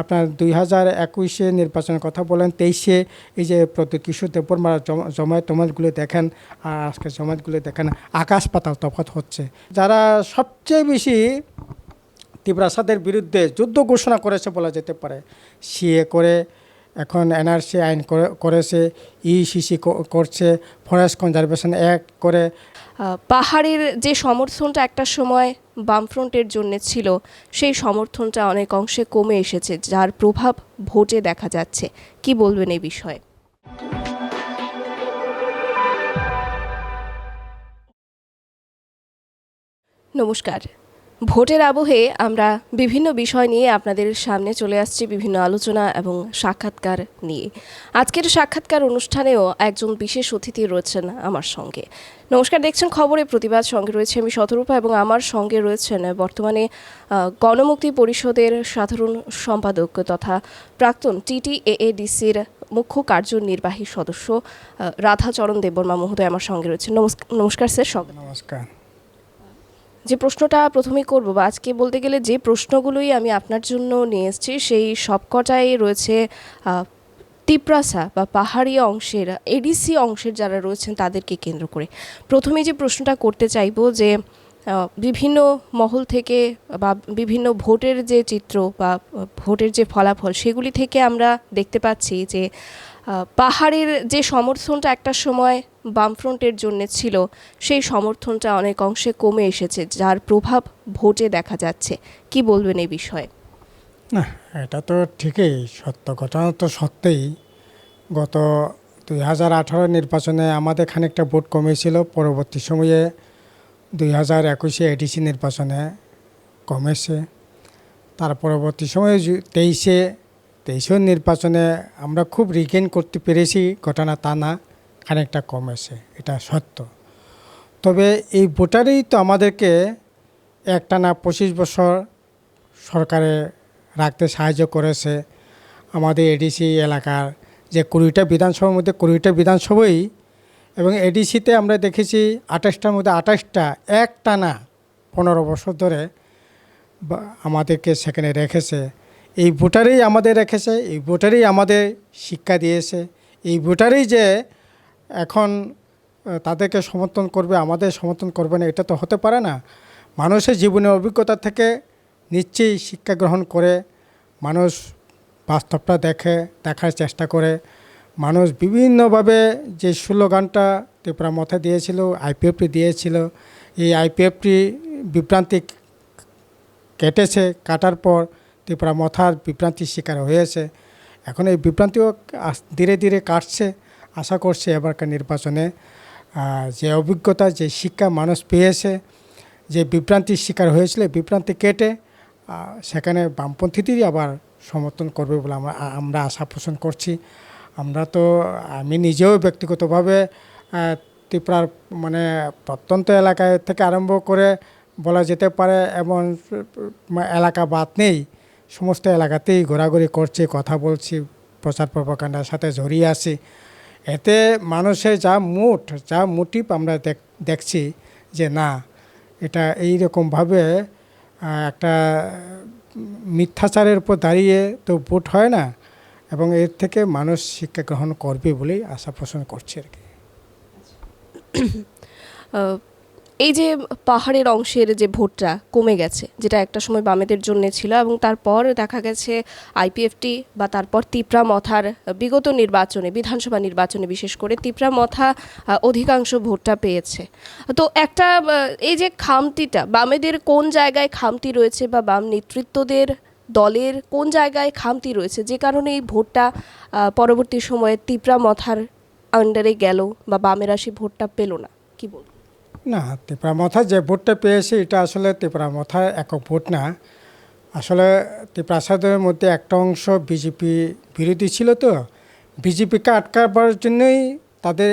আপনার দুই হাজার একুশে নির্বাচনের কথা বলেন, তেইশে এই যে প্রতি কিশোর দেবর মারা জমায়েত জমায়েতগুলো দেখেন, আর আজকে জমায়েতগুলো দেখেন, আকাশ পাতাল তফাত হচ্ছে। যারা সবচেয়ে বেশি তীব্রাসাদের বিরুদ্ধে যুদ্ধ ঘোষণা করেছে বলা যেতে পারে, সিএ করে এখন এনআরসি আইন করে- করেছে, ইসিসি করছে, ফরেস্ট কনজারভেশন অ্যাক্ট করে। পাহাড়ের যে সমর্থনটা একটা সময় বামফ্রন্টের জন্য ছিল, সেই সমর্থনটা অনেক অংশে কমে এসেছে, যার প্রভাব ভোটে দেখা যাচ্ছে। কি বলবেন এই বিষয়ে? নমস্কার। ভোটের আবহে আমরা বিভিন্ন বিষয় নিয়ে আপনাদের সামনে চলে আসছি বিভিন্ন আলোচনা এবং সাক্ষাৎকার নিয়ে। আজকের সাক্ষাৎকার অনুষ্ঠানেও একজন বিশেষ অতিথি রয়েছেন আমার সঙ্গে। নমস্কার, দেখছেন খবরে প্রতিবাদ সঙ্গে রয়েছে আমি শতরূপা এবং আমার সঙ্গে রয়েছেন বর্তমানে গণমুক্তি পরিষদের সাধারণ সম্পাদক তথা প্রাক্তন টিটিএএডিসির মুখ্য কার্যনির্বাহী সদস্য রাধাচরণ দেববর্মা মহোদয় আমার সঙ্গে রয়েছেন। নমস্কার স্যার নমস্কার। যে প্রশ্নটা প্রথমেই করব বা আজকে বলতে গেলে যে প্রশ্নগুলোই আমি আপনার জন্য নিয়ে এসেছি, সেই সবকটাই রয়েছে তিপ্রাসা বা পাহাড়ি অংশের, এডিসি অংশের যারা রয়েছেন তাদেরকে কেন্দ্র করে। প্রথমে যে প্রশ্নটা করতে চাইব যে বিভিন্ন মহল থেকে বা বিভিন্ন ভোটের যে চিত্র বা ভোটের যে ফলাফল, সেগুলি থেকে আমরা দেখতে পাচ্ছি যে পাহাড়ের যে সমর্থনটা একটা সময় বামফ্রন্টের জন্য ছিল, সেই সমর্থনটা অনেক অংশে কমে এসেছে, যার প্রভাব ভোটে দেখা যাচ্ছে। কি বলবেন এই বিষয়ে? না, এটা তো ঠিকই, সত্য ঘটনা তো সত্যিই। গত দুই হাজার আঠারো নির্বাচনে আমাদের খানিকটা ভোট কমেছিল, পরবর্তী সময়ে দুই হাজার একুশে এডিসি নির্বাচনে কমেছে। তার পরবর্তী সময়ে তেইশে তেইশের নির্বাচনে আমরা খুব রিগেন করতে পেরেছি, ঘটনা তা না, খানিকটা কমেছে এটা সত্য। তবে এই ভোটারই তো আমাদেরকে একটানা পঁচিশ বছর সরকারে রাখতে সাহায্য করেছে। আমাদের এডিসি এলাকার যে কুড়িটা বিধানসভার মধ্যে কুড়িটা বিধানসভাই এবং এডিসিতে আমরা দেখেছি আঠাশটার মধ্যে আঠাশটা এক টানা পনেরো বছর ধরে আমাদেরকে সেখানে রেখেছে। এই ভোটারেই আমাদের রেখেছে, এই ভোটারেই আমাদের শিক্ষা দিয়েছে, এই ভোটারেই যে এখন তাদেরকে সমর্থন করবে, আমাদের সমর্থন করবে না, এটা তো হতে পারে না। মানুষের জীবনের অভিজ্ঞতা থেকে নিশ্চয়ই শিক্ষা গ্রহণ করে মানুষ বাস্তবটা দেখে, দেখার চেষ্টা করে। মানুষ বিভিন্নভাবে যে স্লোগানটা ত্রিপুরা মথা দিয়েছিল, আইপিএফটি দিয়েছিল, এই আইপিএফটি বিভ্রান্তি কেটেছে, কাটার পর ত্রিপুরা মথার বিভ্রান্তির শিকার হয়েছে। এখন এই বিভ্রান্তিও ধীরে ধীরে কাটছে। আশা করছি এবারকার নির্বাচনে যে অভিজ্ঞতা, যে শিক্ষা মানুষ পেয়েছে, যে বিভ্রান্তির শিকার হয়েছিল বিভ্রান্তি কেটে সেখানে বামপন্থীদেরই আবার সমর্থন করবে বলে আমরা আমরা আশা পোষণ করছি। আমরা তো, আমি নিজেও ব্যক্তিগতভাবে ত্রিপুরার মানে প্রত্যন্ত এলাকায় থেকে আরম্ভ করে বলা যেতে পারে, এমন এলাকা বাদ নেই। সমস্ত এলাকাতেই ঘোরাঘুরি করছি কথা বলছি প্রচার প্রপাকাণ্ডার সাথে জড়িয়ে আছি। এতে মানুষের যা মুঠ যা মোটিভ আমরা দেখ দেখছি যে না এটা এই রকমভাবে একটা মিথ্যাচারের উপর দাঁড়িয়ে তো ভোট হয় না এবং এর থেকে মানুষ শিক্ষা গ্রহণ করবে বলেই আশা পোষণ করছি আর কি। আহ, এই যে পাহাড়ের অংশের যে ভোটটা কমে গেছে, যেটা একটা সময় বামেদের জন্য ছিল এবং তারপর দেখা গেছে আইপিএফটি বা তারপর তিপ্রা মথার বিগত নির্বাচনে, বিধানসভা নির্বাচনে বিশেষ করে তিপ্রা মথা অধিকাংশ ভোটটা পেয়েছে। তো একটা এই যে খামতিটা, বামেদের কোন জায়গায় খামতি রয়েছে বা বাম নেতৃত্বদের দলের কোন জায়গায় খামতি রয়েছে, যে কারণে এই ভোটটা পরবর্তী সময়ে তিপ্রা মথার আন্ডারে গেল বা বামেরা সেই ভোটটা পেল না, কি বলব? না, ত্রিপুরা যে ভোটটা পেয়েছে, এটা আসলে ত্রিপুরা মথা একক ভোট না। আসলে ত্রিপ্রাসাদের মধ্যে একটা অংশ বিজেপি বিরোধী ছিল তো। বিজেপিকে আটকাবার জন্যই তাদের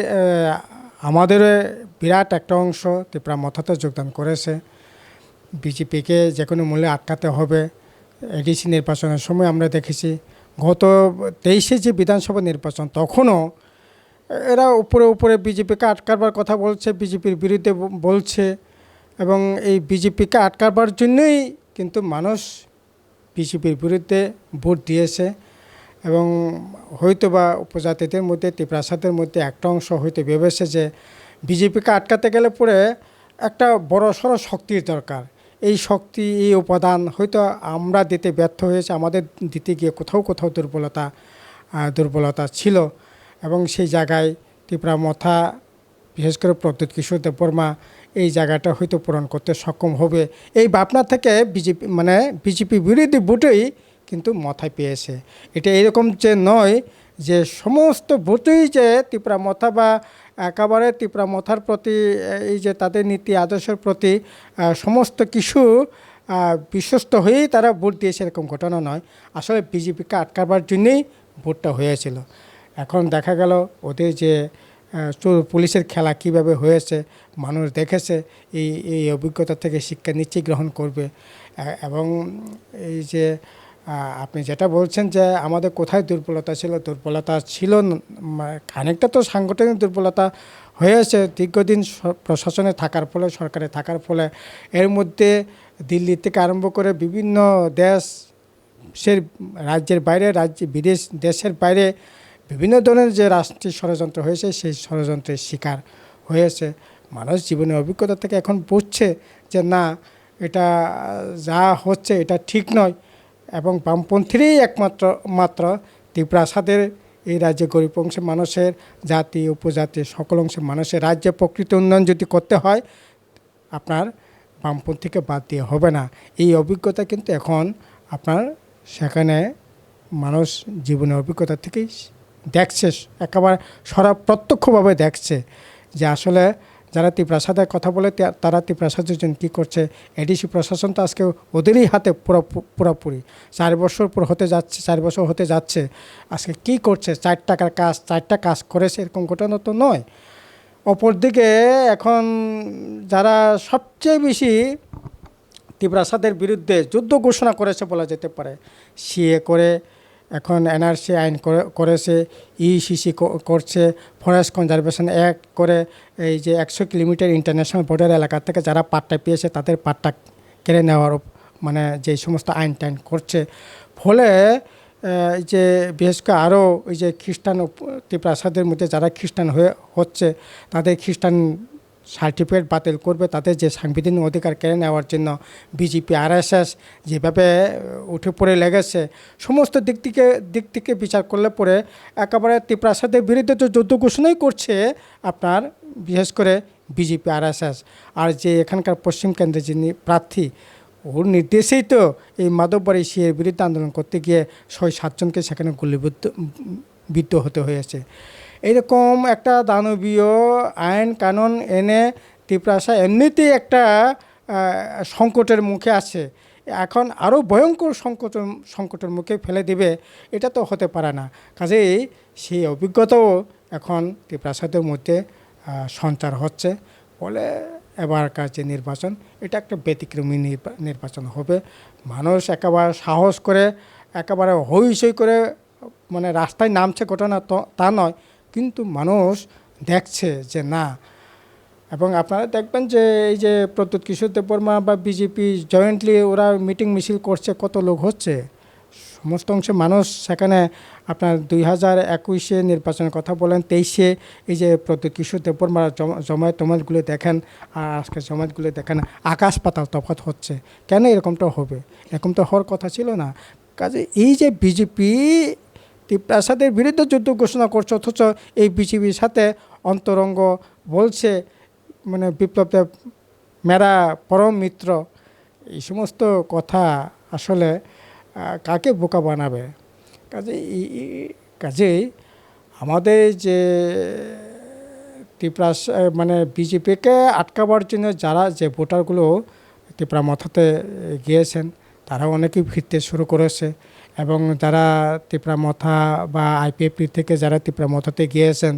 আমাদের বিরাট একটা অংশ ত্রিপুরা মথাতে যোগদান করেছে। বিজেপিকে যে কোনো মূল্যে আটকাতে হবে। এডিসি নির্বাচনের সময় আমরা দেখেছি, গত তেইশে যে বিধানসভা নির্বাচন, তখনও এরা উপরে উপরে বিজেপিকে আটকাবার কথা বলছে বিজেপির বিরুদ্ধে বলছে এবং এই বিজেপিকে আটকাবার জন্যই কিন্তু মানুষ বিজেপির বিরুদ্ধে ভোট দিয়েছে এবং হয়তো বা উপজাতিদের মধ্যে ত্রিপ্রাসাদের মধ্যে একটা অংশ হয়তো ভেবেছে যে বিজেপিকে আটকাতে গেলে পরে একটা বড় সড়ো শক্তির দরকার। এই শক্তি, এই উপাদান হয়তো আমরা দিতে ব্যর্থ হয়েছে, আমাদের দিতে গিয়ে কোথাও কোথাও দুর্বলতা দুর্বলতা ছিল। এবং সেই জায়গায় ত্রিপুরা মথা, বিশেষ করে প্রদ্যুৎ কিশোর দেববর্মা, এই জায়গাটা হয়তো পূরণ করতে সক্ষম হবে। এই ভাবনা থেকে বিজেপি মানে বিজেপি বিরোধী ভোটেই কিন্তু মাথায় পেয়েছে। এটা এরকম যে নয় যে সমস্ত ভোটেই যে ত্রিপুরা মথা বা একেবারে ত্রিপুরা মথার প্রতি, এই যে তাদের নীতি আদর্শের প্রতি সমস্ত কিছু বিশ্বস্ত হয়েই তারা ভোট দিয়েছে এরকম ঘটনা নয়। আসলে বিজেপিকে আটকাবার জন্যেই ভোটটা হয়েছিল। এখন দেখা গেল ওদের যে পুলিশের খেলা কীভাবে হয়েছে, মানুষ দেখেছে, এই এই অভিজ্ঞতা থেকে শিক্ষা নিশ্চয়ই গ্রহণ করবে। এবং এই যে আপনি যেটা বলছেন যে, আমাদের কোথায় দুর্বলতা ছিল দুর্বলতা ছিল খানিকটা তো সাংগঠনিক দুর্বলতা হয়েছে। দীর্ঘদিন প্রশাসনে থাকার ফলে, সরকারে থাকার ফলে, এর মধ্যে দিল্লি থেকে আরম্ভ করে বিভিন্ন দেশ, সে, রাজ্যের বাইরে, রাজ্য, বিদেশ, দেশের বাইরে বিভিন্ন ধরনের যে রাষ্ট্রীয় ষড়যন্ত্র হয়েছে, সেই ষড়যন্ত্রের শিকার হয়েছে। মানুষ জীবনের অভিজ্ঞতা থেকে এখন বুঝছে যে, না, এটা যা হচ্ছে এটা ঠিক নয় এবং বামপন্থীরই একমাত্র, মাত্র ত্রিপ্রাসাদের এই রাজ্যে গরিব অংশের মানুষের জাতি, উপজাতি, সকল অংশের মানুষের রাজ্যে প্রকৃত উন্নয়ন যদি করতে হয়, আপনার বামপন্থীকে বাদ দিয়ে হবে না। এই অভিজ্ঞতা কিন্তু এখন আপনার সেখানে মানুষ জীবনের অভিজ্ঞতা থেকেই দেখছে, একেবারে সরা প্রত্যক্ষভাবে দেখছে যে আসলে যারা ত্রিপ্রাসাদের কথা বলে তারা ত্রিপ্রাসাদের জন্য কী করছে? এডিসি প্রশাসন তো আজকে ওদেরই হাতে পুরো, পুরোপুরি। চার বছর পর হতে যাচ্ছে, চার বছর হতে যাচ্ছে। আজকে কি করছে? চার টাকার কাজ, চারটা কাজ করেছে, এরকম ঘটনা তো নয়। অপরদিকে এখন যারা সবচেয়ে বেশি ত্রিপ্রাসাদের বিরুদ্ধে যুদ্ধ ঘোষণা করেছে বলা যেতে পারে, সিএ করে এখন এনআরসি আইন করে- করেছে ইসিসি করছে, ফরেস্ট কনজারভেশন অ্যাক্ট করে, এই যে একশো কিলোমিটার ইন্টারন্যাশনাল বর্ডার এলাকা থেকে যারা পাট্টা পেয়েছে তাদের পাট্টা কেড়ে নেওয়ার মানে যে সমস্ত আইন টাইন করছে। ফলে যে বিশেষ করে আরও ওই যে খ্রিস্টান প্রাসাদের মধ্যে যারা খ্রিস্টান হয়ে, হচ্ছে, তাদের খ্রিস্টান সার্টিফিকেট বাতিল করবে তাদের যে সাংবিধানিক অধিকার কেড়ে নেওয়ার জন্য বিজেপি, আরএসএস যেভাবে উঠে পড়ে লেগেছে, সমস্ত দিক থেকে দিক থেকে বিচার করলে পরে একেবারে ত্রিপ্রাসাদের বিরুদ্ধে তো যুদ্ধ ঘোষণাই করছে আপনার, বিশেষ করে বিজেপি, আরএসএস। আর যে এখানকার পশ্চিম কেন্দ্রে যিনি প্রার্থী, ওর নির্দেশেই তো এই মাধববাড়ি সিয়ের বিরুদ্ধে আন্দোলন করতে গিয়ে ছয় সাতজনকে সেখানে গুলিবিদ্ধ বিদ্ধ হতে হয়েছে। এরকম একটা দানবীয় আইন কানুন এনে ত্রিপ্রাসা এমনিতেই একটা সংকটের মুখে আছে। এখন আরও ভয়ঙ্কর সংকট, সংকটের মুখে ফেলে দিবে, এটা তো হতে পারে না। কাজেই সেই অভিজ্ঞতাও এখন ত্রিপ্রাসাদের মধ্যে সঞ্চার হচ্ছে। ফলে এবারকার যে নির্বাচন, এটা একটা ব্যতিক্রমী নির্বা- নির্বাচন হবে। মানুষ একেবারে সাহস করে, একেবারে হইচই করে মানে রাস্তায় নামছে ঘটনা তা নয়। কিন্তু মানুষ দেখছে যে না। এবং আপনারা দেখবেন যে এই যে প্রদ্যুৎ কিশোর দেববর্মা বা বিজেপি জয়েন্টলি ওরা মিটিং মিছিল করছে, কত লোক হচ্ছে। সমস্ত অংশে মানুষ সেখানে আপনার দুই হাজার একুশে নির্বাচনের কথা বলেন, তেইশে এই যে প্রদ্যুৎ কিশোর দেববর্মার জমা- জমায়েত টমায়েতগুলো দেখেন আর আজকে জমায়েতগুলো দেখেন, আকাশ পাতাল তফাৎ হচ্ছে। কেন এরকমটা হবে? এরকম তো হওয়ার কথা ছিল না। কাজে এই যে বিজেপি ত্রিপ্রাসাদের বিরুদ্ধে যুদ্ধ ঘোষণা করছে, অথচ এই বিজেপির সাথে অন্তরঙ্গ বলছে মানে বিপ্লবদেব মেরা পরম মিত্র। এই সমস্ত কথা আসলে কাকে বোকা বানাবে? কাজে কাজেই আমাদের যে ত্রিপুরা মানে বিজেপিকে আটকাবার জন্য যারা যে ভোটারগুলো ত্রিপুরা মথাতে গিয়েছেন তারা অনেকেই ফিরতে শুরু করেছে। এবং যারা মথা বা আইপিএফপি থেকে যারা মথাতে গিয়েছেন,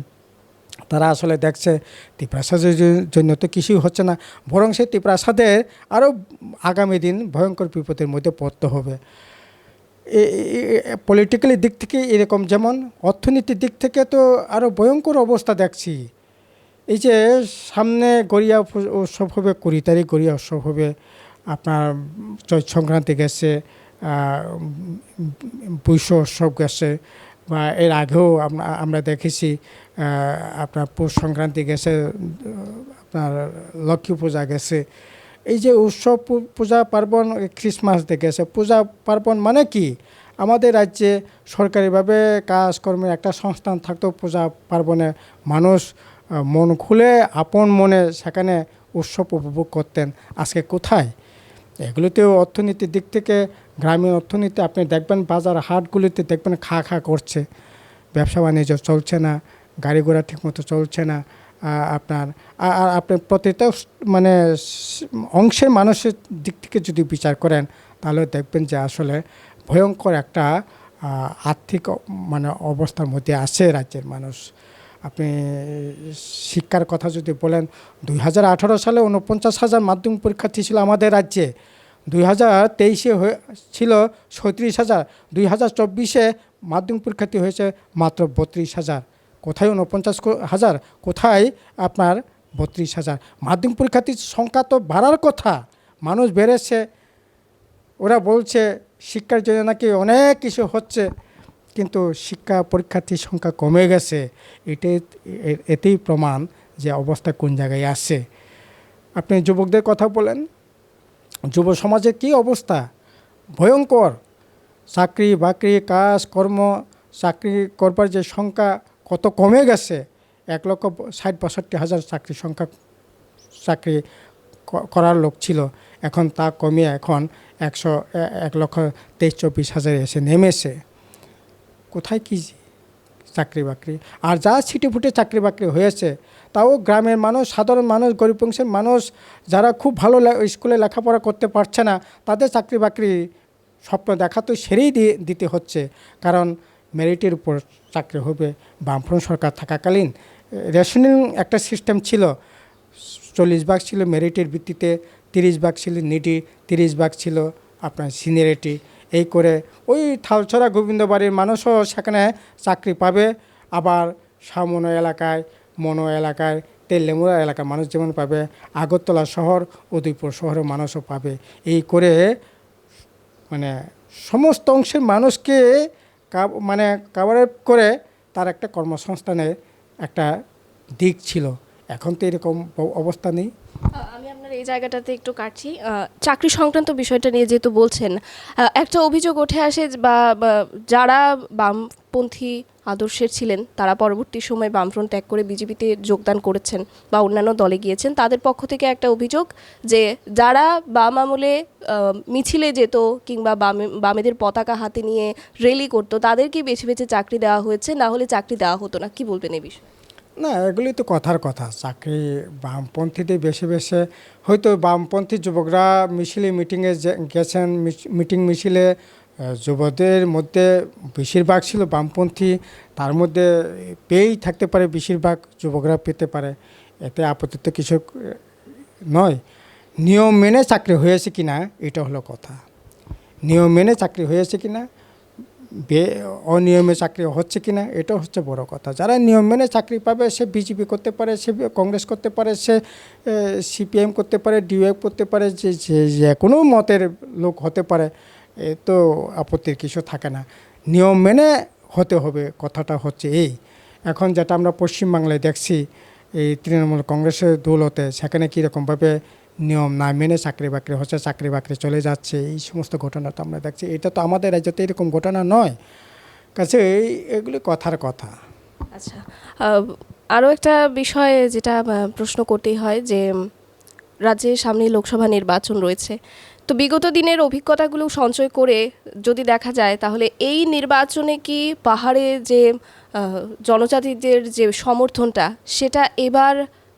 তারা আসলে দেখছে ত্রিপ্রাসাদের জন্য তো কিছুই হচ্ছে না। বরং সেই ত্রিপ্রাসাদের আরও আগামী দিন ভয়ঙ্কর বিপদের মধ্যে পড়তে হবে। পলিটিক্যালি দিক থেকে এরকম যেমন, অর্থনীতির দিক থেকে তো আরও ভয়ঙ্কর অবস্থা দেখছি। এই যে সামনে গড়িয়া উৎসব হবে, কুড়ি তারিখ গড়িয়া উৎসব হবে, আপনার চৈত সংক্রান্তি গেছে বৈশ্য উৎসব গেছে, বা এর আগেও আমরা- দেখেছি আপনার পৌষ সংক্রান্তি গেছে, আপনার লক্ষ্মী পূজা গেছে। এই যে উৎসব পূজা পার্বণ খ্রিসমাস গেছে, পূজা পার্বণ মানে কি? আমাদের রাজ্যে সরকারিভাবে কাজকর্মের একটা সংস্থান থাকতো পূজা পার্বণে। মানুষ মন খুলে আপন মনে সেখানে উৎসব উপভোগ করতেন। আজকে কোথায়? এগুলোতেও অর্থনীতির দিক থেকে গ্রামীণ অর্থনীতি, আপনি দেখবেন বাজার হাটগুলিতে দেখবেন খা খা করছে। ব্যবসা বাণিজ্য চলছে না, গাড়ি ঘোড়া ঠিকমতো চলছে না আপনার আর আপনি প্রতিটা মানে অংশের মানুষের দিক থেকে যদি বিচার করেন, তাহলে দেখবেন যে আসলে ভয়ঙ্কর একটা আর্থিক মানে অবস্থার মধ্যে আছে রাজ্যের মানুষ। আপনি শিক্ষার কথা যদি বলেন, দুই হাজার আঠারো সালে উনপঞ্চাশ হাজার মাধ্যমিক পরীক্ষার্থী ছিল আমাদের রাজ্যে। দুই হাজার তেইশে ছিল ছত্রিশ হাজার, দুই হাজার চব্বিশে মাধ্যমিক পরীক্ষার্থী হয়েছে মাত্র বত্রিশ হাজার। কোথায় উনপঞ্চাশ হাজার? কোথায় আপনার বত্রিশ হাজার? মাধ্যমিক পরীক্ষার্থীর সংখ্যা তো বাড়ার কথা, মানুষ বেড়েছে। ওরা বলছে, শিক্ষার জন্য নাকি অনেক কিছু হচ্ছে, কিন্তু শিক্ষা পরীক্ষার্থীর সংখ্যা কমে গেছে। এটাই এতেই প্রমাণ যে অবস্থা কোন জায়গায় আছে। আপনি যুবকদের কথা বলেন। যুব সমাজের কী অবস্থা? ভয়ঙ্কর। চাকরি বাকরি, কাজ, কর্ম, চাকরি করবার যে সংখ্যা কত কমে গেছে, এক লক্ষ ষাট বাষট্টি হাজার চাকরি সংখ্যা, চাকরি করার লোক ছিল। এখন তা কমিয়ে এখন একশো এক লক্ষ তেইশ চব্বিশ হাজার এসে নেমেছে। কোথায় কি চাকরি বাকরি আর যা ছিটে ফুটে চাকরি বাকরি হয়েছে, তাও গ্রামের মানুষ, সাধারণ মানুষ, গরিব বংশের মানুষ, যারা খুব ভালো স্কুলে লেখাপড়া করতে পারছে না, তাদের চাকরি বাকরি স্বপ্ন দেখা তো সেরেই দিয়ে দিতে হচ্ছে। কারণ মেরিটের উপর চাকরি হবে, বামফ্রন্ট সরকার থাকাকালীন। রেশনিং একটা সিস্টেম ছিল, চল্লিশ ভাগ ছিল মেরিটের ভিত্তিতে, তিরিশ ভাগ ছিল নিডি, তিরিশ ভাগ ছিল আপনার সিনিয়রিটি। এই করে ওই থালছড়া গোবিন্দবাড়ির মানুষও সেখানে চাকরি পাবে। আবার সামনো এলাকায়, মনো এলাকায় তেলেমুড়া এলাকার মানুষ যেমন পাবে, আগরতলা শহর, উদয়পুর শহরের মানুষও পাবে। এই করে মানে সমস্ত অংশের মানুষকে মানে কাভারেজ করে তার একটা কর্মসংস্থানের একটা দিক ছিল। এখন তো এরকম অবস্থা নেই। আমি আপনার এই জায়গাটাতে একটু কাটছি। চাকরি সংক্রান্ত বিষয়টা নিয়ে যেহেতু বলছেন একটা অভিযোগ উঠে আসে বা যারা বামপন্থী আদর্শের ছিলেন, তারা পরবর্তী সময় বামফ্রন্ট ত্যাগ করে বিজেপিতে যোগদান করেছেন বা অন্যান্য দলে গিয়েছেন, তাদের পক্ষ থেকে একটা অভিযোগ যে যারা বাম আমলে মিছিলে যেত কিংবা বামে, বামেদের পতাকা হাতে নিয়ে র্যালি করতো তাদেরকেই বেছে বেছে চাকরি দেওয়া হয়েছে, না হলে চাকরি দেওয়া হতো না। কি বলবেন এই বিষয়ে? না, এগুলি তো কথার কথা। চাকরি বামপন্থীদের বেশি বেশি। হয়তো বামপন্থী যুবকরা মিছিলে মিটিংয়ে গেছেন মিটিং মিছিলে যুবদের মধ্যে বেশিরভাগ ছিল বামপন্থী। তার মধ্যে পেয়েই থাকতে পারে, বেশিরভাগ যুবকরা পেতে পারে। এতে আপত্তি কিছু নয়। নিয়ম মেনে চাকরি হয়েছে কি না এটা হলো কথা। নিয়ম মেনে চাকরি হয়েছে কি না অনিয়মে চাকরি হচ্ছে কি না, এটা হচ্ছে বড় কথা। যারা নিয়ম মেনে চাকরি পাবে, সে বিজেপি করতে পারে, সে কংগ্রেস করতে পারে, সে সিপিএম করতে পারে ডিউএফ করতে পারে, যে যে যে কোনো মতের লোক হতে পারে, এ তো আপত্তির কিছু থাকে না। নিয়ম মেনে হতে হবে, কথাটা হচ্ছে এই। এখন যেটা আমরা পশ্চিমবাংলায় দেখছি, এই তৃণমূল কংগ্রেসের দৌলতে সেখানে কীরকমভাবে নিয়ম না মেনে চাকরি বাকরি হচ্ছে চাকরি বাকরি চলে যাচ্ছে এই সমস্ত ঘটনা তো আমরা দেখছি। এটা তো আমাদের রাজ্যতে এরকম ঘটনা নয়। কাছে এই এগুলি কথার কথা। আচ্ছা আরও একটা বিষয় যেটা প্রশ্ন করতেই হয় যে উম, রাজ্যে সামনে লোকসভা নির্বাচন রয়েছে। তো বিগত দিনের অভিজ্ঞতাগুলো সঞ্চয় করে যদি দেখা যায় তাহলে এই নির্বাচনে কি পাহাড়ে যে জনজাতিদের যে সমর্থনটা সেটা এবার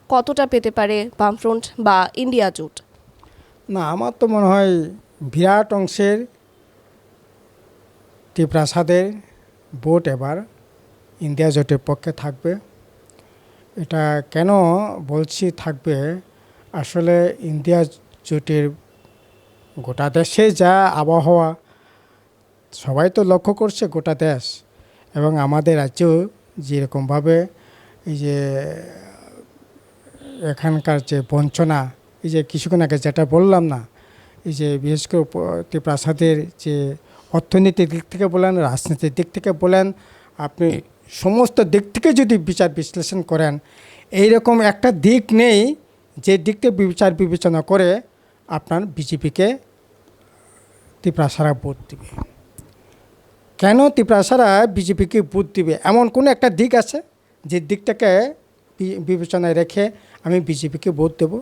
কতটা পেতে পারে বামফ্রন্ট বা ইন্ডিয়া জোট? না, আমার তো মনে হয় বিরাট অংশের ত্রিপ্রাসাদের ভোট এবার ইন্ডিয়া জোটের পক্ষে থাকবে। এটা কেন বলছি থাকবে? আসলে ইন্ডিয়া জোটের গোটা দেশে যা আবহাওয়া, সবাই তো লক্ষ্য করছে গোটা দেশ এবং আমাদের রাজ্যেও যেরকমভাবে এই যে এখানকার যে বঞ্চনা এই যে কিছুক্ষণ আগে যেটা বললাম না এই যে বিশেষ করে ত্রিপ্রাসাদের যে অর্থনীতির দিক থেকে বলেন রাজনীতির দিক থেকে বলেন আপনি সমস্ত দিক থেকে যদি বিচার বিশ্লেষণ করেন এই রকম একটা দিক নেই যে দিকটা বিচার বিবেচনা করে আপনার বিজেপিকে ত্রিপ্রাসারা ভোট দিবে। কেন ত্রিপ্রাসারা বিজেপিকে ভোট দিবে? এমন কোনো একটা দিক আছে যে দিকটাকে বিবেচনায় রেখে আমি বিজেপিকে ভোট দেব।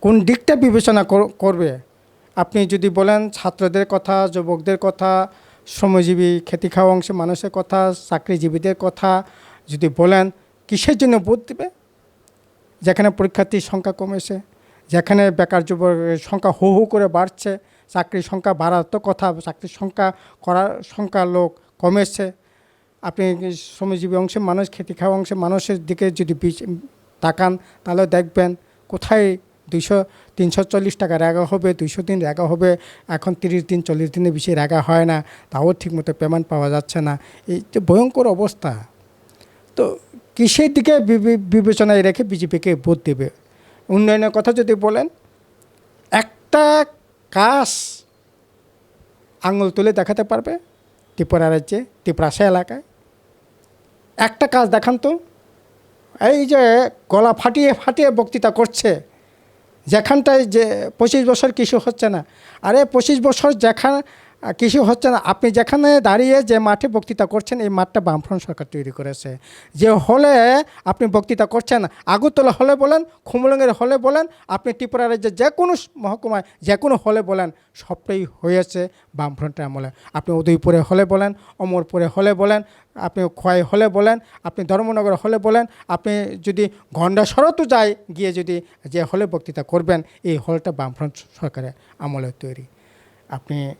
কোন দিকটা বিবেচনা কর- করবে? আপনি যদি বলেন ছাত্রদের কথা, যুবকদের কথা, শ্রমজীবী খেতে খাওয়া অংশের মানুষের কথা, চাকরিজীবীদের কথা, যদি বলেন কিসের জন্য ভোট দেবে? যেখানে পরীক্ষার্থীর সংখ্যা কমেছে, যেখানে বেকার যুবকের সংখ্যা হু হু করে বাড়ছে, চাকরির সংখ্যা বাড়ার তো কথা, চাকরির সংখ্যা করার সংখ্যা লোক কমেছে আপনি শ্রমজীবী অংশের মানুষ, খেতে খাওয়া অংশে মানুষের দিকে যদি তাকান, তাহলে দেখবেন কোথায় দুইশো, তিনশো চল্লিশ টাকা রেগা হবে, দুইশো দিন রেগা হবে, এখন তিরিশ দিন, চল্লিশ দিনের বেশি রেগা হয় না, তাও ঠিকমতো পেমেন্ট পাওয়া যাচ্ছে না। এই যে ভয়ঙ্কর অবস্থা। তো কিসের দিকে বিবে- বিবেচনায় রেখে বিজেপিকে ভোট দেবে? উন্নয়নের কথা যদি বলেন, একটা কাজ আঙুল তুলে দেখাতে পারবে ত্রিপুরা রাজ্যে ত্রিপুরাশা এলাকায়। একটা কাজ দেখান তো। এই যে গলা ফাটিয়ে ফাটিয়ে বক্তৃতা করছে, যেখানটায় যে পঁচিশ বছর কিছু হচ্ছে না। আরে পঁচিশ বছর যেখানে কিছু হচ্ছে না। আপনি যেখানে দাঁড়িয়ে যে মাঠে বক্তৃতা করছেন, এই মাঠটা বামফ্রন্ট সরকার তৈরি করেছে। যে হলে আপনি বক্তৃতা করছেন, আগরতলা হলে বলেন, খুমলঙ্গের হলে বলেন, আপনি ত্রিপুরা রাজ্যের যে কোনো মহকুমায় যে কোনো হলে বলেন, সবটাই হয়েছে বামফ্রন্টের আমলে। আপনি উদয়পুরে হলে বলেন, অমরপুরে হলে বলেন, আপনি খোয়াই হলে বলেন, আপনি ধর্মনগর হলে বলেন, আপনি যদি গন্ডাসরতও যায়, গিয়ে যদি যে হলে বক্তৃতা করবেন, এই হলটা বামফ্রন্ট সরকারের আমলে তৈরি। আপনি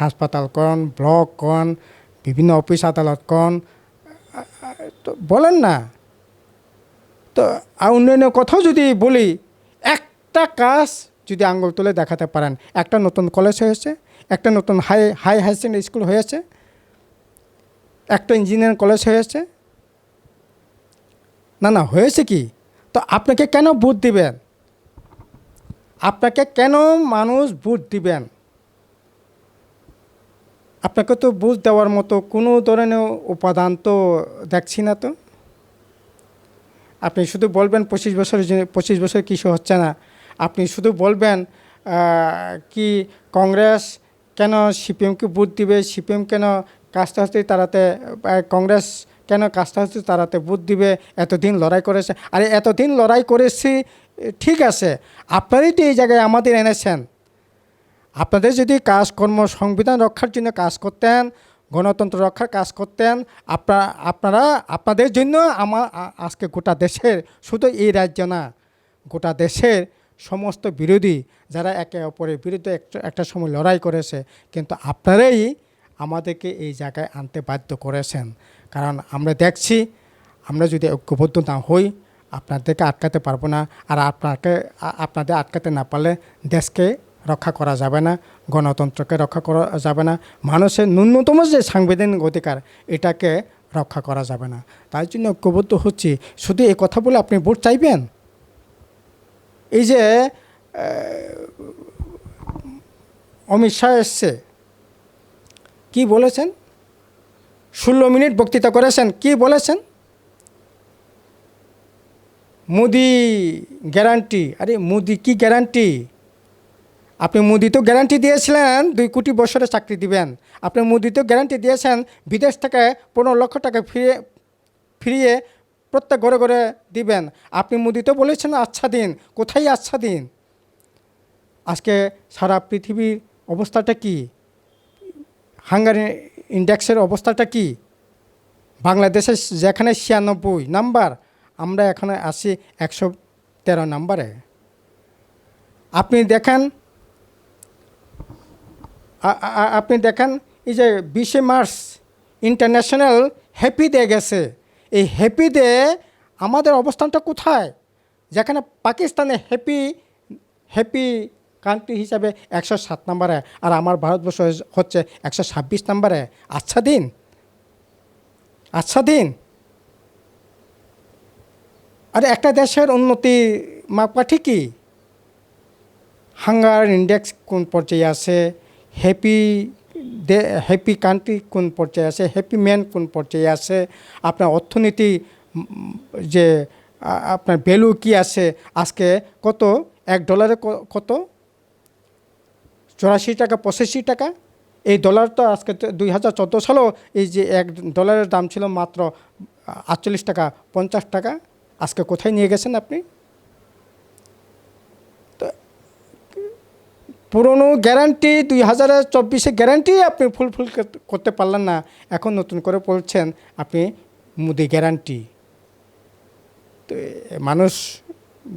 হাসপাতাল কন, ব্লক কন, বিভিন্ন অফিস আদালত কন, তো বলেন না। তো আর উন্নয়নের কথাও যদি বলি, একটা কাজ যদি আঙ্গুল তুলে দেখাতে পারেন, একটা নতুন কলেজ হয়েছে, একটা নতুন high high high secondary school হয়েছে, একটা ইঞ্জিনিয়ারিং কলেজ হয়েছে। না না, হয়েছে কি? তো আপনাকে কেন ভোট দিবেন? আপনাকে কেন মানুষ ভোট দিবেন? আপনাকে তো বুঝ দেওয়ার মতো কোনো ধরনের উপাদান তো দেখছি না তো। আপনি শুধু বলবেন পঁচিশ বছর পঁচিশ বছর কিছু হচ্ছে না। আপনি শুধু বলবেন কি কংগ্রেস কেন সিপিএমকে ভোট দিবে, সিপিএম কেন কাজটা হচ্ছে তারাতে কংগ্রেস কেন কাজটা হচ্ছে তারাতে ভোট দিবে, এতদিন লড়াই করেছে। আরে, এতদিন লড়াই করেছি, ঠিক আছে। আপনারই তো এই জায়গায় আমাদের এনেছেন। আপনাদের যদি কাজকর্ম সংবিধান রক্ষার জন্য কাজ করতেন, গণতন্ত্র রক্ষার কাজ করতেন আপনারা আপনারা, আপনাদের জন্য আমার আজকে গোটা দেশের, শুধু এই রাজ্য না, গোটা দেশের সমস্ত বিরোধী যারা একে অপরের বিরুদ্ধে একটা- একটা সময় লড়াই করেছে, কিন্তু আপনারাই আমাদেরকে এই জায়গায় আনতে বাধ্য করেছেন। কারণ আমরা দেখছি, আমরা যদি ঐক্যবদ্ধ না হই, আপনাদেরকে আটকাতে পারব না। আর আপনাকে আপনাদের আটকাতে না পারলে দেশকে রক্ষা করা যাবে না, গণতন্ত্রকে রক্ষা করা যাবে না, মানুষের ন্যূনতম যে সাংবিধানিক অধিকার, এটাকে রক্ষা করা যাবে না। তাই জন্য ঐক্যবদ্ধ হচ্ছি। শুধু এই কথা বলে আপনি ভোট চাইবেন? এই যে অমিত শাহ এসছে। কী বলেছেন? ষোলো মিনিট বক্তৃতা করেছেন, কি বলেছেন? মোদি গ্যারান্টি। আরে, মোদি কি গ্যারান্টি? আপনি মোদি তো গ্যারান্টি দিয়েছিলেন দুই কোটি বছরে চাকরি দিবেন। আপনি মোদি তো গ্যারান্টি দিয়েছেন বিদেশ থেকে পনেরো লক্ষ টাকা ফিরিয়ে ফিরিয়ে প্রত্যেক ঘরে ঘরে দিবেন। আপনি মোদি তো বলেছেন আচ্ছা দিন। কোথায় আচ্ছা দিন? আজকে সারা পৃথিবীর অবস্থাটা কি? হাঙ্গারি ইন্ডেক্সের অবস্থাটা কি? বাংলাদেশে যেখানে ছিয়ানব্বই নাম্বার, আমরা এখানে আসি একশো তেরো নাম্বারে। আপনি দেখেন আপনি দেখেন, এই যে বিশে মার্চ ইন্টারন্যাশনাল হ্যাপি ডে গেছে। এই হ্যাপি ডে আমাদের অবস্থানটা কোথায়? যেখানে পাকিস্তানে হ্যাপি হ্যাপি কান্ট্রি হিসাবে একশো সাত নম্বরে আর আমার ভারতবর্ষ হচ্ছে একশো ছাব্বিশ নম্বরে। আচ্ছা দিন। আচ্ছা দিন। আরে একটা দেশের উন্নতি মাপকাঠি কি? হাঙ্গার ইন্ডেক্স কোন পর্যায়ে আছে? হ্যাপি দে হ্যাপি কান্ট্রি কোন পর্যায়ে আছে? হ্যাপি ম্যান কোন পর্যায়ে আছে? আপনার অর্থনীতি যে আপনার ভ্যালু কি আছে? আজকে কত? এক ডলারে কত? চৌরাশি টাকা, পঁচাশি টাকা? এই ডলার তো আজকে দুই হাজার চোদ্দ সালেও এই যে এক ডলারের দাম ছিল মাত্র আটচল্লিশ টাকা, পঞ্চাশ টাকা। আজকে কোথায় নিয়ে গেছেন আপনি? পুরনো গ্যারান্টি দুই হাজার চব্বিশে গ্যারান্টি আপনি ফুলফিল করতে পারলেন না। এখন নতুন করে বলছেন আপনি মুদি গ্যারান্টি তো মানুষ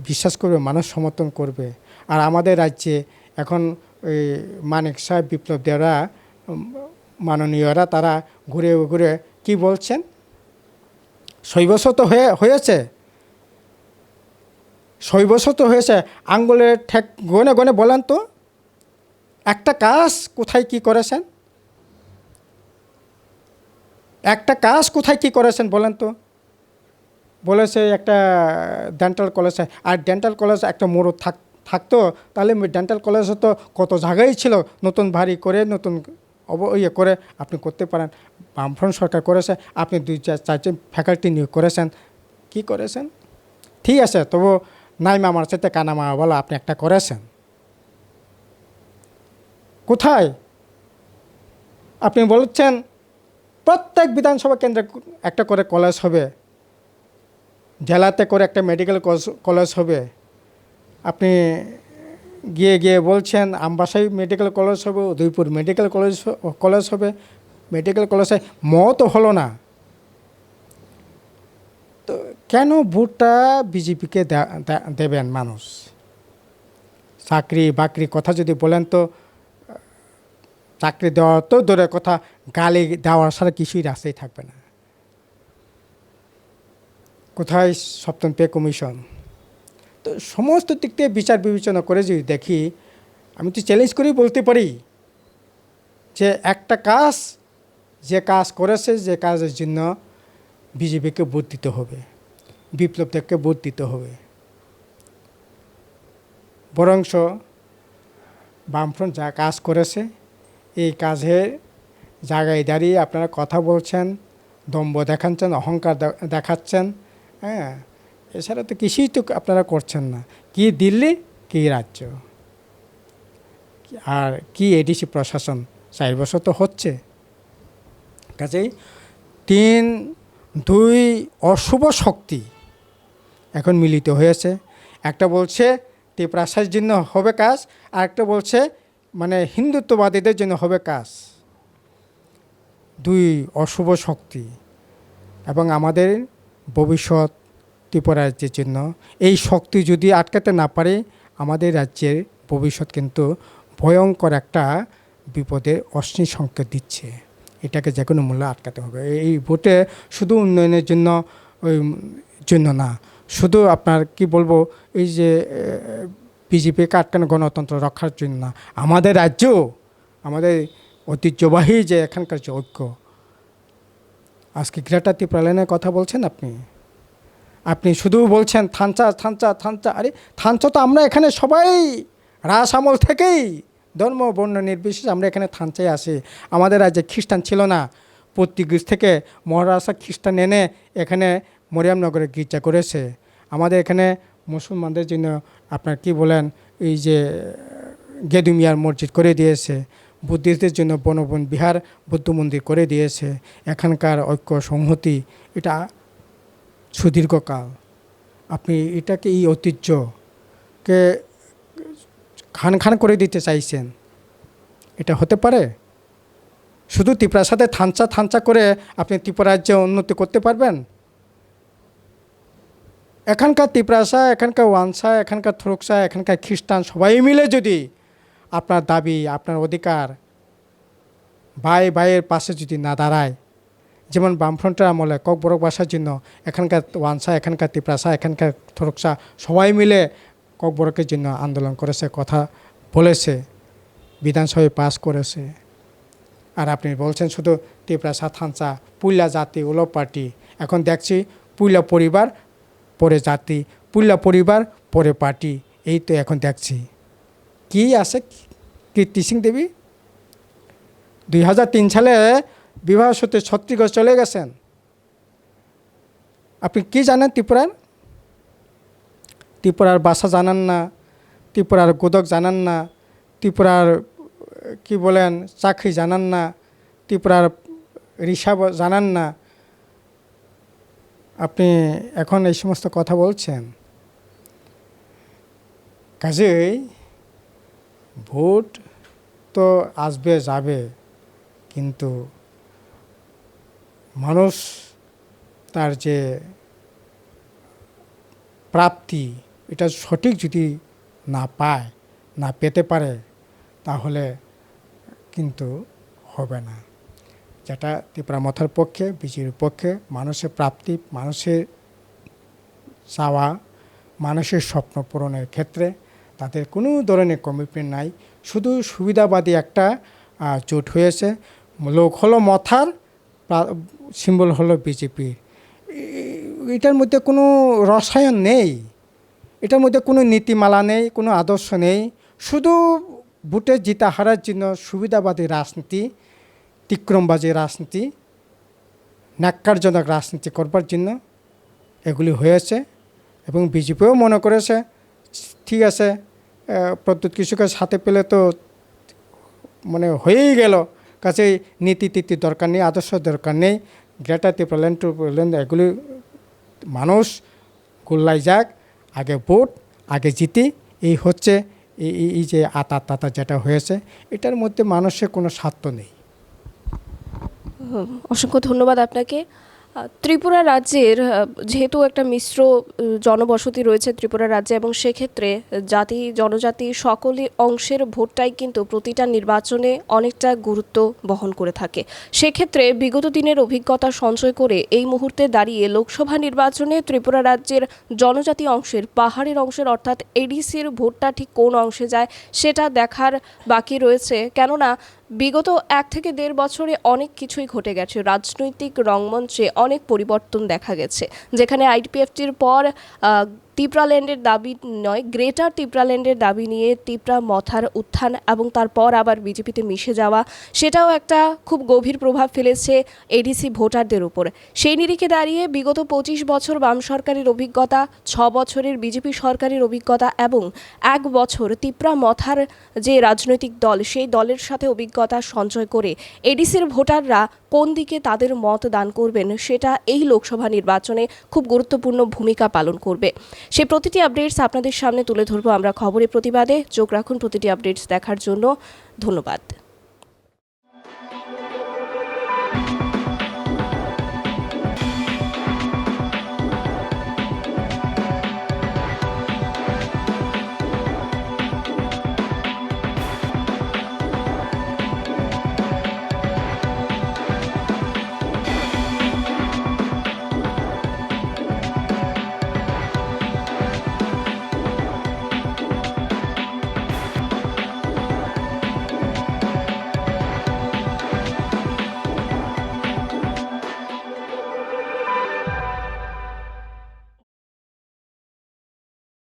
বিশ্বাস করবে, মানুষ সমর্থন করবে। আর আমাদের রাজ্যে এখন ওই মানিক সাহেব, বিপ্লব দেওরা মাননীয়রা তারা ঘুরে ঘুরে কি বলছেন? শৈবশত হয়ে, হয়েছে। শৈবশত হয়েছে। আঙ্গুলের ঠেক গনে গনে বলেন তো। একটা কাজ কোথায় কি করেছেন? একটা কাজ কোথায় কি করেছেন বলেন তো? বলেছে একটা ডেন্টাল কলেজে আর ডেন্টাল কলেজ একটা মোড় থাক, থাকতো, তাহলে ডেন্টাল কলেজে তো কত জায়গায় ছিল? নতুন ভারী করে, নতুন অব ইয়ে করে আপনি করতে পারেন। বামফ্রন্ট সরকার করেছে, আপনি দুই চার চারজন ফ্যাকাল্টি নিয়োগ করেছেন। কি করেছেন? ঠিক আছে, তবু নাই মামার সাথে কানা মামা বলো আপনি একটা করেছেন। কোথায়? আপনি বলছেন প্রত্যেক বিধানসভা কেন্দ্রে একটা করে কলেজ হবে, জেলাতে করে একটা মেডিকেল কলেজ হবে। আপনি গিয়ে গিয়ে বলছেন আমবাসাই মেডিকেল কলেজ হবে, উদয়পুর মেডিকেল কলেজ কলেজ হবে। মেডিকেল কলেজে মত হলো না। তো কেন ভোটটা বিজেপিকে দেবেন মানুষ? চাকরি বাকরি কথা যদি বলেন তো চাকরি দেওয়া তো দূরের কথা, গালি দেওয়ার ছাড়া কিছুই রাস্তায় থাকবে না। কোথায় সপ্তম পে কমিশন? তো সমস্ত দিক থেকে বিচার বিবেচনা করে যদি দেখি, আমি তো চ্যালেঞ্জ করেই বলতে পারি যে একটা কাজ, যে কাজ করেছে, যে কাজের জন্য বিজেপিকে ভোট দিতে হবে বিপ্লব দেবকে ভোট দিতে হবে। বরংশ বামফ্রন্ট যা কাজ করেছে এই কাজের জায়গায় দাঁড়িয়ে আপনারা কথা বলছেন দম্ব দেখাচ্ছেন, অহংকার দেখাচ্ছেন হ্যাঁ? এছাড়া তো কিছুই তো আপনারা করছেন না। কি দিল্লি, কি রাজ্য? আর কি এডিসি প্রশাসন? চার বছর তো হচ্ছে। কাজেই তিন, দুই অশুভ শক্তি এখন মিলিত হয়েছে। একটা বলছে ত্রিপ্রাসার জন্য হবে কাজ আর একটা বলছে মানে হিন্দুত্ববাদীদের জন্য হবে কাজ। দুই, অশুভ শক্তি এবং আমাদের ভবিষ্যৎ ত্রিপুরা রাজ্যের জন্য। এই শক্তি যদি আটকাতে না পারে, আমাদের রাজ্যের ভবিষ্যৎ কিন্তু ভয়ঙ্কর একটা বিপদের অশ্নি সংকেত দিচ্ছে। এটাকে যে কোনো মূল্যে আটকাতে হবে। এই ভোটে শুধু উন্নয়নের জন্য জন্য না। শুধু আপনার কি বলব, এই যে বিজেপিকে আটকানো গণতন্ত্র রক্ষার জন্য আমাদের রাজ্য, আমাদের ঐতিহ্যবাহী যে এখানকার যে ঐক্য, আজকে গ্রেটার ত্রিপ্রালনের কথা বলছেন আপনি? আপনি শুধু বলছেন থানচা থানচা থানচা, আরে থানচা তো আমরা এখানে সবাই, রাস আমল থেকেই, ধর্ম, বর্ণ নির্বিশেষে আমরা এখানে থানচাই আসি আমাদের রাজ্যে খ্রিস্টান ছিল না। পর্তুগিজ থেকে মহারাষ্ট্র খ্রিস্টান এনে এখানে মরিয়ামনগরে গির্জা করেছে। আমাদের এখানে মুসলমানদের জন্য আপনার কি বলেন, এই যে গেদুমিয়ার মসজিদ করে দিয়েছে, বুদ্ধিস্টদের জন্য বনবন বিহার, বুদ্ধ মন্দির করে দিয়েছে, এখানকার ঐক্য সংহতি, এটা সুদীর্ঘকাল। আপনি এটাকে এই ঐতিহ্যকে খান খান করে দিতে চাইছেন, এটা হতে পারে? শুধু ত্রিপুরার সাথে থানচা থানচা করে আপনি ত্রিপুরা রাজ্যে উন্নতি করতে পারবেন? এখানকার ত্রিপুরাসা এখানকার ওয়ানসা, এখানকার থ্রুকসা, এখানকার খ্রিস্টান সবাই মিলে যদি আপনার দাবি, আপনার অধিকার ভাই ভাইয়ের পাশে যদি না দাঁড়ায়, যেমন বামফ্রন্টের আমলে ককবরক বাসার জন্য এখানকার ওয়ানসা, এখানকার ত্রিপ্রাসা এখানকার থরকসা সবাই মিলে ককবরকের জন্য আন্দোলন করেছে, কথা বলেছে, বিধানসভায় পাস করেছে। আর আপনি বলছেন শুধু ত্রিপ্রাসা থানসা পুইলা জাতি ওলো পার্টি। এখন দেখছি পুইলা পরিবার পরে জাতি পুইলা পরিবার, পরে পার্টি। এই তো এখন দেখছি। কি আছে? কীর্তি সিং দেবী? দুই হাজার তিন সালে বিবাহ সূত্রে ছত্রিশগড় চলে গেছেন। আপনি কি জানেন ত্রিপুরার? ত্রিপুরার বাসা জানান না, ত্রিপুরার গোদক জানান না, ত্রিপুরার, কি বলেন, চাকরি জানান না, ত্রিপুরার রিসাব জানান না আপনি এখন এই সমস্ত কথা বলছেন। কাজেই ভোট তো আসবে, যাবে, কিন্তু মানুষ তার যে প্রাপ্তি, এটা সঠিক যদি না পায়, না পেতে পারে, তাহলে কিন্তু হবে না। যেটা ত্রিপুরা মথার পক্ষে, বিজেপির পক্ষে, মানুষের প্রাপ্তি, মানুষের চাওয়া, মানুষের স্বপ্ন পূরণের ক্ষেত্রে তাদের কোনো ধরনের কমিটমেন্ট নাই। শুধু সুবিধাবাদী একটা জোট হয়েছে। লোক হলো মথার সিম্বল হলো বিজেপির এটার মধ্যে কোনো রসায়ন নেই। এটার মধ্যে কোনো নীতিমালা নেই, কোনো আদর্শ নেই। শুধু ভোটে জিতা হারার জন্য সুবিধাবাদী রাজনীতি তিক্রমবাজি রাজনীতি, ন্যাক্কারজনক রাজনীতি করবার জন্য এগুলি হয়েছে এবং বিজেপিও মনে করেছে, ঠিক আছে প্রদ্যুৎ কৃষকের সাথে পেলে তো মানে হয়েই গেল। কাছে নীতি তীতি দরকার নেই, আদর্শ দরকার নেই, গ্রেটার ত্রিপুরাল্যান্ড টুপুরাল্যান্ড এগুলি মানুষ গোল্লায় যাক, আগে ভোট, আগে জিতি, এই হচ্ছে, এই যে আতা তাতা যেটা হয়েছে, এটার মধ্যে মানুষের কোনো স্বার্থ নেই। অসংখ্য ধন্যবাদ আপনাকে। ত্রিপুরা রাজ্যের যেহেতু একটা মিশ্র জনবসতি রয়েছে ত্রিপুরা রাজ্যে এবং সেক্ষেত্রে জাতি, জনজাতি সকলের অংশের ভোটটাই কিন্তু প্রতিটা নির্বাচনে অনেকটা গুরুত্ব বহন করে থাকে। সেক্ষেত্রে বিগত দিনের অভিজ্ঞতা সঞ্চয় করে এই মুহূর্তে দাঁড়িয়ে লোকসভা নির্বাচনে ত্রিপুরা রাজ্যের জনজাতি অংশের, পাহাড়ের অংশের অর্থাৎ এডিসির ভোটটা ঠিক কোন অংশে যায় সেটা দেখার বাকি রয়েছে। কেননা বিগত এক থেকে দেড় বছরে অনেক কিছুই ঘটে গেছে। রাজনৈতিক রংমঞ্চে অনেক পরিবর্তন দেখা গেছে। যেখানে আইপিএফটির পর টিপ্রাল্যান্ডের দাবি নয়, গ্রেটার টিপ্রাল্যান্ডের দাবি নিয়ে টিপ্রা মথার উত্থান এবং তারপর আবার বিজেপিতে মিশে যাওয়া, সেটাও একটা খুব গভীর প্রভাব ফেলেছে এডিসি ভোটারদের উপর। সেই নিরিখে দাঁড়িয়ে বিগত পঁচিশ বছর বাম সরকারের অভিজ্ঞতা, ছ বছরের বিজেপি সরকারের অভিজ্ঞতা এবং এক বছর তিপ্রা মথার যে রাজনৈতিক দল, সেই দলের সাথে অভিজ্ঞতা সঞ্চয় করে এডিসির ভোটাররা কোন দিকে তাদের মত দান করবেন, সেটা এই লোকসভা নির্বাচনে খুব গুরুত্বপূর্ণ ভূমিকা পালন করবে। সেই প্রতিটি আপডেটস আপনাদের সামনে তুলে ধরবো। আমরা খবরের প্রতিবাদে। চোখ রাখুন প্রতিটি আপডেটস দেখার জন্য। ধন্যবাদ।